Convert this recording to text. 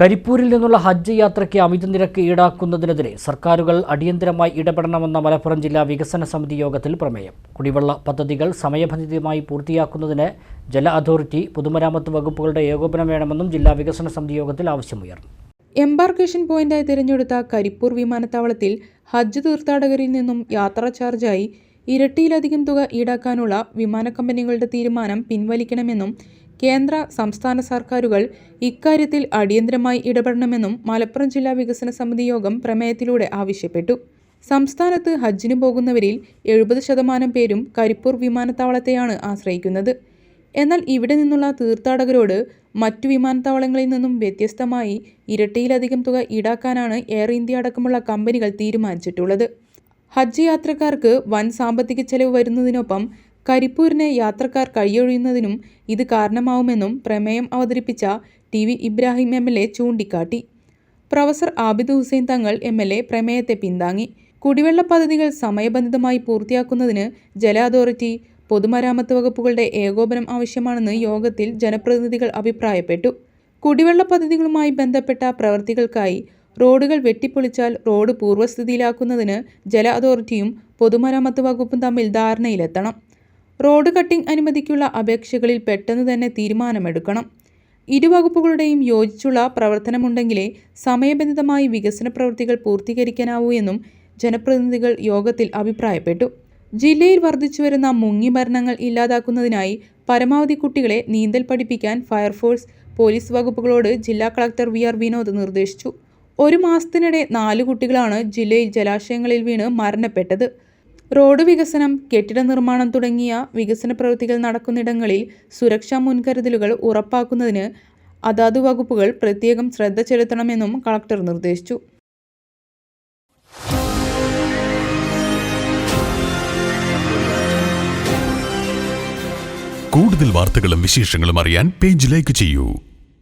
കരിപ്പൂരിൽ നിന്നുള്ള ഹജ്ജ് യാത്രയ്ക്ക് അമിത നിരക്ക് ഈടാക്കുന്നതിനെതിരെ സർക്കാരുകൾ അടിയന്തരമായി ഇടപെടണമെന്ന മലപ്പുറം ജില്ലാ വികസന സമിതി യോഗത്തിൽ പ്രമേയം. കുടിവെള്ള പദ്ധതികൾ സമയബന്ധിതമായി പൂർത്തിയാക്കുന്നതിന് ജല അതോറിറ്റി പൊതുമരാമത്ത് വകുപ്പുകളുടെ ഏകോപനം വേണമെന്നും ജില്ലാ വികസന സമിതി യോഗത്തിൽ ആവശ്യമുയർന്നു. എംബാർക്കേഷൻ പോയിന്റായി തിരഞ്ഞെടുത്ത കരിപ്പൂർ വിമാനത്താവളത്തിൽ ഹജ്ജ് തീർത്ഥാടകരിൽ നിന്നും യാത്രാ ചാർജായി ഇരട്ടിയിലധികം തുക ഈടാക്കാനുള്ള വിമാന കമ്പനികളുടെ തീരുമാനം പിൻവലിക്കണമെന്നും കേന്ദ്ര സംസ്ഥാന സർക്കാരുകൾ ഇക്കാര്യത്തിൽ അടിയന്തരമായി ഇടപെടണമെന്നും മലപ്പുറം ജില്ലാ വികസന സമിതി യോഗം പ്രമേയത്തിലൂടെ ആവശ്യപ്പെട്ടു. സംസ്ഥാനത്ത് ഹജ്ജിന് പോകുന്നവരിൽ എഴുപത് ശതമാനം പേരും കരിപ്പൂർ വിമാനത്താവളത്തെയാണ് ആശ്രയിക്കുന്നത്. എന്നാൽ ഇവിടെ നിന്നുള്ള തീർത്ഥാടകരോട് മറ്റു വിമാനത്താവളങ്ങളിൽ നിന്നും വ്യത്യസ്തമായി ഇരട്ടിയിലധികം തുക ഈടാക്കാനാണ് എയർ ഇന്ത്യ അടക്കമുള്ള കമ്പനികൾ തീരുമാനിച്ചിട്ടുള്ളത്. ഹജ്ജ് യാത്രക്കാർക്ക് വൻ സാമ്പത്തിക ചെലവ് വരുന്നതിനൊപ്പം കരിപ്പൂരിന് യാത്രക്കാർ കഴിയൊഴിയുന്നതിനും ഇത് കാരണമാവുമെന്നും പ്രമേയം അവതരിപ്പിച്ച T V Ibrahim M L A ചൂണ്ടിക്കാട്ടി. Professor Abid Hussain Thangal M L A പ്രമേയത്തെ പിന്താങ്ങി. കുടിവെള്ള പദ്ധതികൾ സമയബന്ധിതമായി പൂർത്തിയാക്കുന്നതിന് ജല അതോറിറ്റി പൊതുമരാമത്ത് വകുപ്പുകളുടെ ഏകോപനം ആവശ്യമാണെന്ന് യോഗത്തിൽ ജനപ്രതിനിധികൾ അഭിപ്രായപ്പെട്ടു. കുടിവെള്ള പദ്ധതികളുമായി ബന്ധപ്പെട്ട പ്രവൃത്തികൾക്കായി റോഡുകൾ വെട്ടിപ്പൊളിച്ചാൽ റോഡ് പൂർവസ്ഥിതിയിലാക്കുന്നതിന് ജല അതോറിറ്റിയും പൊതുമരാമത്ത് വകുപ്പും തമ്മിൽ ധാരണയിലെത്തണം. റോഡ് കട്ടിംഗ് അനുമതിക്കുള്ള അപേക്ഷകളിൽ പെട്ടെന്ന് തന്നെ തീരുമാനമെടുക്കണം. ഇരുവകുപ്പുകളുടെയും യോജിച്ചുള്ള പ്രവർത്തനമുണ്ടെങ്കിലേ സമയബന്ധിതമായി വികസന പ്രവൃത്തികൾ പൂർത്തീകരിക്കാനാവൂ എന്നും ജനപ്രതിനിധികൾ യോഗത്തിൽ അഭിപ്രായപ്പെട്ടു. ജില്ലയിൽ വർദ്ധിച്ചുവരുന്ന മുങ്ങിമരണങ്ങൾ ഇല്ലാതാക്കുന്നതിനായി പരമാവധി കുട്ടികളെ നീന്തൽ പഠിപ്പിക്കാൻ ഫയർഫോഴ്സ് പോലീസ് വകുപ്പുകളോട് ജില്ലാ കളക്ടർ വി ആർ വിനോദ് നിർദ്ദേശിച്ചു. ഒരു മാസത്തിനിടെ നാല് കുട്ടികളാണ് ജില്ലയിൽ ജലാശയങ്ങളിൽ വീണ് മരണപ്പെട്ടത്. റോഡ് വികസനം കെട്ടിട നിർമ്മാണം തുടങ്ങിയ വികസന പ്രവൃത്തികൾ നടക്കുന്നിടങ്ങളിൽ സുരക്ഷാ മുൻകരുതലുകൾ ഉറപ്പാക്കുന്നതിന് അതാത് വകുപ്പുകൾ പ്രത്യേകം ശ്രദ്ധ ചെലുത്തണമെന്നും കളക്ടർ നിർദ്ദേശിച്ചു. കൂടുതൽ വാർത്തകളും വിശേഷങ്ങളും അറിയാൻ പേജ് ലൈക്ക് ചെയ്യൂ.